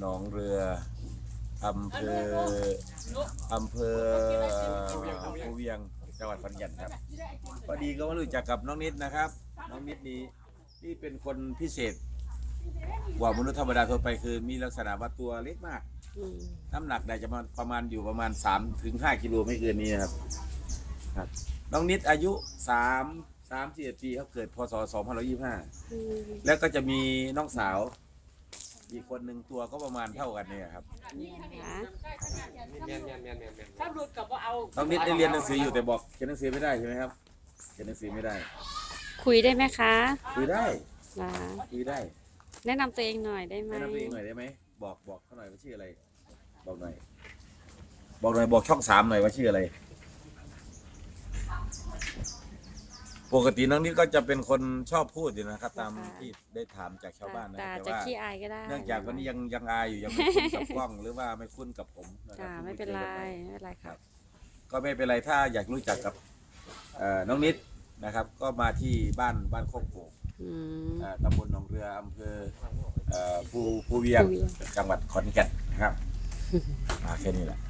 หนองเรืออำเภออำเภอภูเวียงจังหวัดขอนแก่นครับพอดีก็มารู้จักกับน้องนิดนะครับ น้องนิดนี้นี่เป็นคนพิเศษ กว่ามนุษย์ธรรมดาทั่วไปคือมีลักษณะว่าตัวเล็กมากน้ำหนักได้จะมาประมาณอยู่ประมาณ3ถึง5กิโลไม่เกินนี้นะครับครับ น้องนิดอายุ3 3 4ปีเขาเกิดพศ2525อืมแล้วก็จะมีน้องสาว อีกคนหนึ่งตัวก็ประมาณเท่ากันเนี่ยครับค่ะถ้าหลุดกับว่าเอาน้องนิดได้เรียนหนังสืออยู่แต่บอกเขียนหนังสือไม่ได้ใช่ไหมครับเขียนหนังสือไม่ได้ คุยได้ไหมคะคุยได้ค่ะคุยได้ แนะนำตัวเองหน่อยได้ไหมแนะนำตัวเองหน่อยได้ไหมบอกบอกเขาหน่อยว่าชื่ออะไร บอกหน่อย บอกหน่อยบอกช่องสามหน่อยว่าชื่ออะไร ปกติน้องนิดก็จะเป็นคนชอบพูดอยู่นะครับ ตามที่ได้ถามจากชาวบ้านนะแต่แต่จะว่าขี้อายก็ได้เนื่องจากวันนี้ยังยังอายอยู่ยังไม่คุ้นกับกล้องหรือว่าไม่คุ้นกับผมนะครัจ้าบไม่เป็นไรไม่เป็นไรครับ ก็ไม่เป็นไรถ้าอยากรู้จักกับเอ่อน้องนิดนะครับ ก็มาที่บ้านบ้านโคกโป่งอืมเอ่อตำบลหนองเรืออำเภอเอ่อภูภูเวียงภูเวียง จังหวัดขอนแก่นนะครับมาแค่นี้แหละ